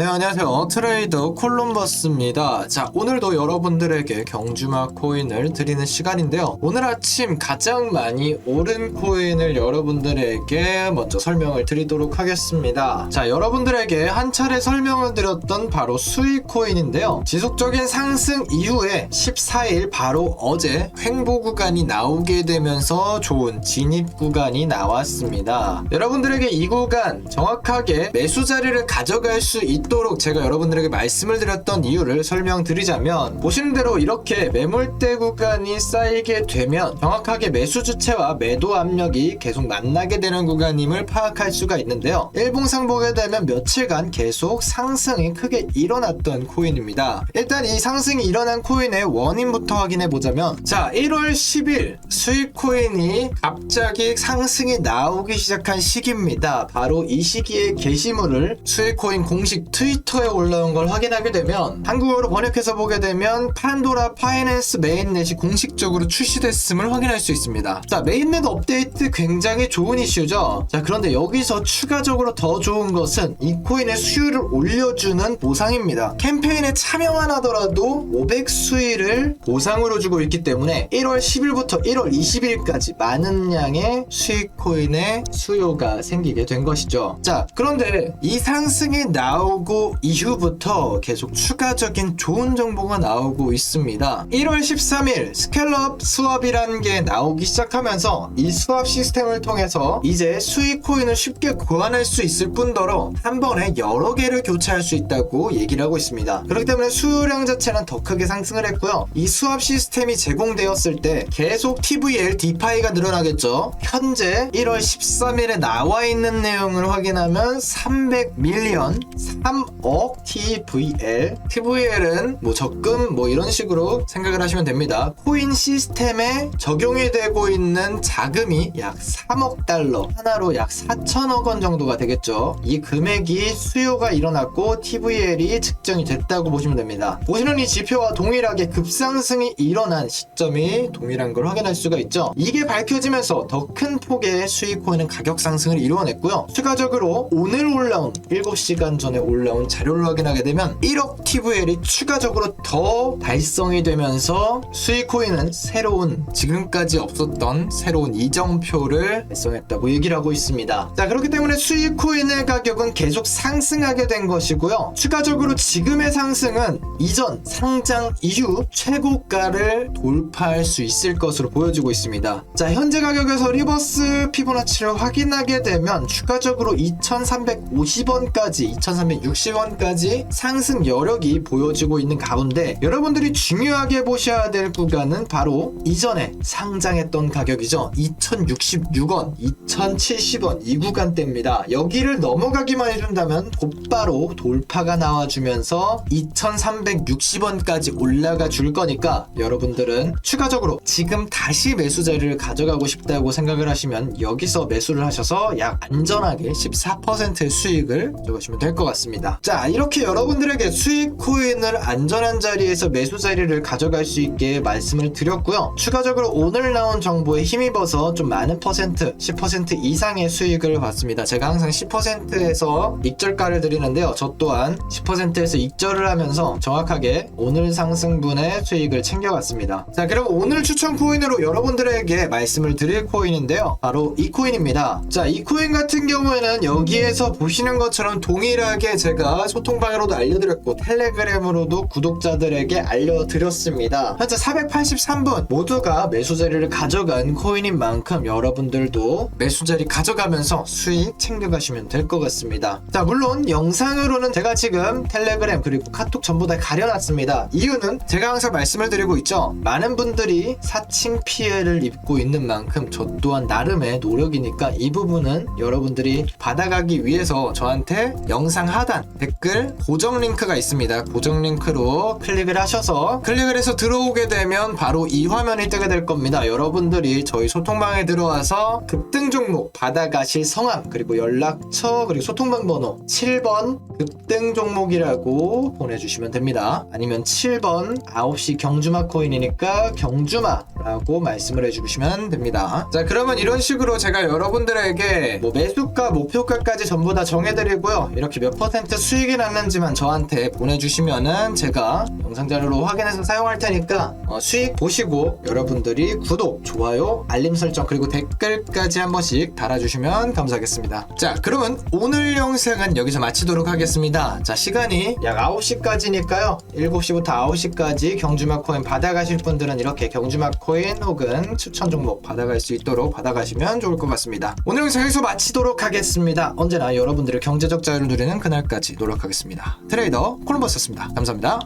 네, 안녕하세요. 트레이더 콜럼버스입니다. 자, 오늘도 여러분들에게 경주마 코인을 드리는 시간인데요. 오늘 아침 가장 많이 오른 코인을 여러분들에게 먼저 설명을 드리도록 하겠습니다. 자, 여러분들에게 한 차례 설명을 드렸던 바로 수익 코인인데요. 지속적인 상승 이후에 14일 바로 어제 횡보 구간이 나오게 되면서 좋은 진입 구간이 나왔습니다. 여러분들에게 이 구간 정확하게 매수 자리를 가져갈 수 있 도록 제가 여러분들에게 말씀을 드렸던 이유를 설명드리자면 보시는 대로 이렇게 매물대 구간이 쌓이게 되면 정확하게 매수 주체와 매도 압력이 계속 만나게 되는 구간임을 파악할 수가 있는데요. 일봉상 보게 되면 며칠간 계속 상승이 크게 일어났던 코인입니다. 일단 이 상승이 일어난 코인의 원인부터 확인해 보자면 자 1월 10일 수익 코인이 갑자기 상승이 나오기 시작한 시기입니다. 바로 이 시기에 게시물을 수익 코인 공식 트위터에 올라온 걸 확인하게 되면 한국어로 번역해서 보게 되면 판도라 파이낸스 메인넷이 공식적으로 출시됐음을 확인할 수 있습니다. 자 메인넷 업데이트 굉장히 좋은 이슈죠. 자 그런데 여기서 추가적으로 더 좋은 것은 이 코인의 수율을 올려주는 보상입니다. 캠페인에 참여만 하더라도 500 수익을 보상으로 주고 있기 때문에 1월 10일부터 1월 20일까지 많은 양의 수익 코인의 수요가 생기게 된 것이죠. 자, 그런데 이 상승이 나오 고 이후부터 계속 추가적인 좋은 정보가 나오고 있습니다. 1월 13일 스켈럽 수업이라는 게 나오기 시작하면서 이 수업 시스템을 통해서 이제 수익 코인을 쉽게 교환할 수 있을 뿐더러 한 번에 여러 개를 교체할 수 있다고 얘기를 하고 있습니다. 그렇기 때문에 수요량 자체는 더 크게 상승을 했고요. 이 수업 시스템이 제공되었을 때 계속 TVL 디파이가 늘어나겠죠. 현재 1월 13일에 나와 있는 내용을 확인하면 300 밀리언 3억 TVL TVL은 뭐 적금 뭐 이런 식으로 생각을 하시면 됩니다. 코인 시스템에 적용이 되고 있는 자금이 약 3억 달러 하나로 약 4천억 원 정도가 되겠죠. 이 금액이 수요가 일어났고 TVL이 측정이 됐다고 보시면 됩니다. 보시는 이 지표와 동일하게 급상승이 일어난 시점이 동일한 걸 확인할 수가 있죠. 이게 밝혀지면서 더 큰 폭의 수익 코인은 가격 상승을 이루어냈고요. 추가적으로 오늘 올라온 7시간 전에 올라온 자료를 확인하게 되면 1억 TVL이 추가적으로 더 달성이 되면서 수익 코인은 새로운 지금까지 없었던 새로운 이정표를 달성했다고 얘기를 하고 있습니다. 자 그렇기 때문에 수익 코인의 가격은 계속 상승하게 된 것이고요. 추가적으로 지금의 상승은 이전 상장 이후 최고가를 돌파할 수 있을 것으로 보여지고 있습니다. 자 현재 가격에서 리버스 피보나치를 확인하게 되면 추가적으로 2350원까지 2360 원까지 상승 여력이 보여지고 있는 가운데 여러분들이 중요하게 보셔야 될 구간은 바로 이전에 상장했던 가격이죠 2066원 2070원 이 구간대입니다 여기를 넘어가기만 해준다면 곧바로 돌파가 나와주면서 2360원까지 올라가 줄 거니까 여러분들은 추가적으로 지금 다시 매수 자리를 가져가고 싶다고 생각을 하시면 여기서 매수를 하셔서 약 안전하게 14%의 수익을 가져가시면 될 것 같습니다. 자, 이렇게 여러분들에게 수익 코인을 안전한 자리에서 매수 자리를 가져갈 수 있게 말씀을 드렸고요. 추가적으로 오늘 나온 정보에 힘입어서 좀 많은 퍼센트, 10% 이상의 수익을 봤습니다. 제가 항상 10%에서 익절가를 드리는데요. 저 또한 10%에서 익절을 하면서 정확하게 오늘 상승분의 수익을 챙겨갔습니다. 자, 그럼 오늘 추천 코인으로 여러분들에게 말씀을 드릴 코인인데요. 바로 이 코인입니다. 자, 이 코인 같은 경우에는 여기에서 보시는 것처럼 동일하게 제가 소통방으로도 알려드렸고 텔레그램으로도 구독자들에게 알려드렸습니다. 현재 483분 모두가 매수 자리를 가져간 코인인 만큼 여러분들도 매수 자리 가져가면서 수익 챙겨가시면 될 것 같습니다. 자, 물론 영상으로는 제가 지금 텔레그램 그리고 카톡 전부 다 가려놨습니다. 이유는 제가 항상 말씀을 드리고 있죠. 많은 분들이 사칭 피해를 입고 있는 만큼 저 또한 나름의 노력이니까 이 부분은 여러분들이 받아가기 위해서 저한테 영상 하단 댓글 고정 링크가 있습니다. 고정 링크로 클릭을 하셔서 클릭을 해서 들어오게 되면 바로 이 화면이 뜨게 될 겁니다. 여러분들이 저희 소통방에 들어와서 급등 종목 받아가실 성함 그리고 연락처 그리고 소통방 번호 7번 급등 종목이라고 보내주시면 됩니다. 아니면 7번 9시 경주마 코인이니까 경주마라고 말씀을 해주시면 됩니다. 자 그러면 이런 식으로 제가 여러분들에게 뭐 매수가 목표가까지 전부 다 정해드리고요. 이렇게 몇 퍼센트 어떻게 수익이 났는지만 저한테 보내주시면은 제가 영상 자료로 확인해서 사용할 테니까 어, 수익 보시고 여러분들이 구독, 좋아요, 알림 설정 그리고 댓글까지 한 번씩 달아주시면 감사하겠습니다. 자, 그러면 오늘 영상은 여기서 마치도록 하겠습니다. 자, 시간이 약 9시까지니까요. 7시부터 9시까지 경주마 코인 받아가실 분들은 이렇게 경주마 코인 혹은 추천 종목 받아갈 수 있도록 받아가시면 좋을 것 같습니다. 오늘 영상 여기서 마치도록 하겠습니다. 언제나 여러분들의 경제적 자유를 누리는 그날 까지 노력하겠습니다. 트레이더 콜럼버스였습니다. 감사합니다.